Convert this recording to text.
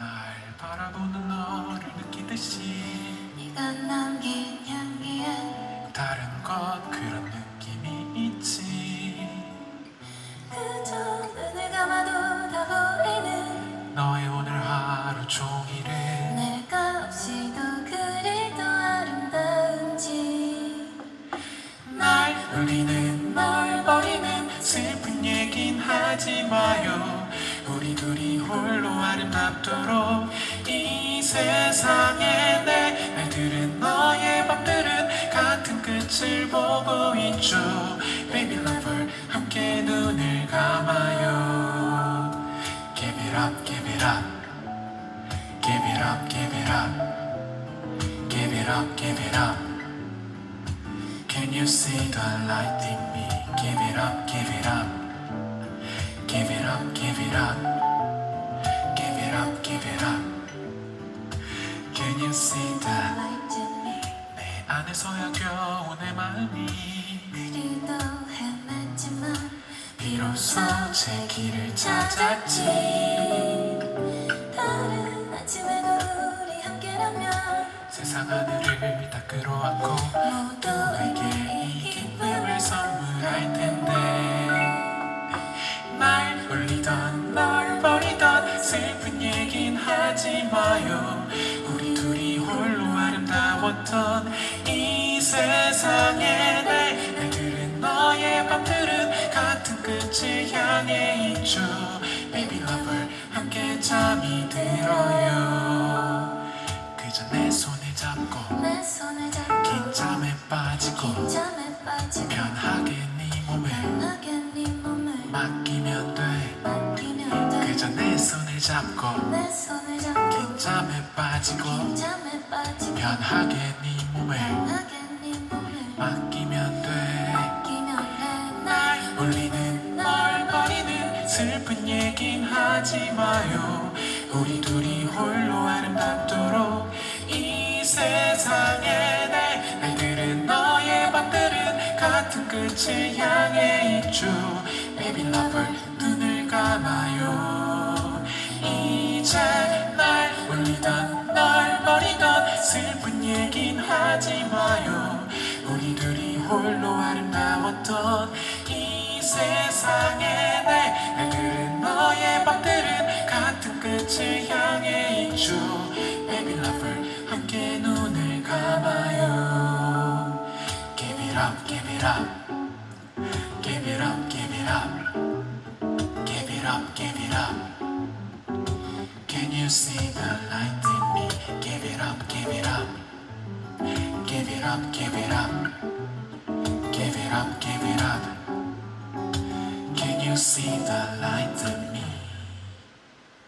날 바라보는 너를 느끼듯이 네가 남긴 향기에 다른 것 그런 느낌이 있지. 그저 눈을 감아도 다 보이는 너의 오늘 하루 종일을 내가 없이도 그래도 아름다운지. 날 우리는 널 버리는 슬픈 얘긴 하지 마요. 우리 둘이 홀로 아름답도록 이 세상에 내 날들은 너의 밤들은 같은 끝을 보고 있죠 Baby lover 함께 눈을 감아요 Give it up, give it up Give it up, give it up Give it up, give it up Can you see the light in me? Give it up, give it up Give it up, give it up. Give it up, give it up. Can you see me 내 안에서야 겨우 내 마음이 그리도 헤맸지만 비로소 제 길을 찾았지. 다른 아침에도 우리 함께라면 세상 하늘을 다 끌어안고 모두에게 마요. 우리 둘이 홀로 아름다웠던 이 세상에 내 날들은 너의 밤들은 같은 끝을 향해 있죠. Baby lover 함께 잠이 들어요. 그저 내 손을 잡고 내 손을 잡고 긴 잠에 빠지고 잠에 빠지고 편하게 네 몸에 편하게 네 몸을 맡기면 돼. 맡기면 돼. 그저 내 손을 잡고 내 손을 잡고 긴 잠에 빠지고 편하게 네 몸에 네 맡기면 돼. 맡기면 돼날 날 울리는 널 버리는 슬픈 얘긴 하지 마요. 우리 둘이 홀로 아름답도록 이 세상에 내 날들은 너의 밤들은 같은 끝을 향해 있죠. Baby lover 눈을 감아요. 이제 날 울리던 널 버리던 슬픈 얘긴 하지 마요 우리 둘이 홀로 아름다웠던 이 세상에 내 날들은 너의 밤들은 같은 끝을 향해 있죠 Baby lover 함께 눈을 감아요 Give it up, give it up Give it up, give it up Give it up, give it up it up, give it up Give it up, give it up Can you see the light?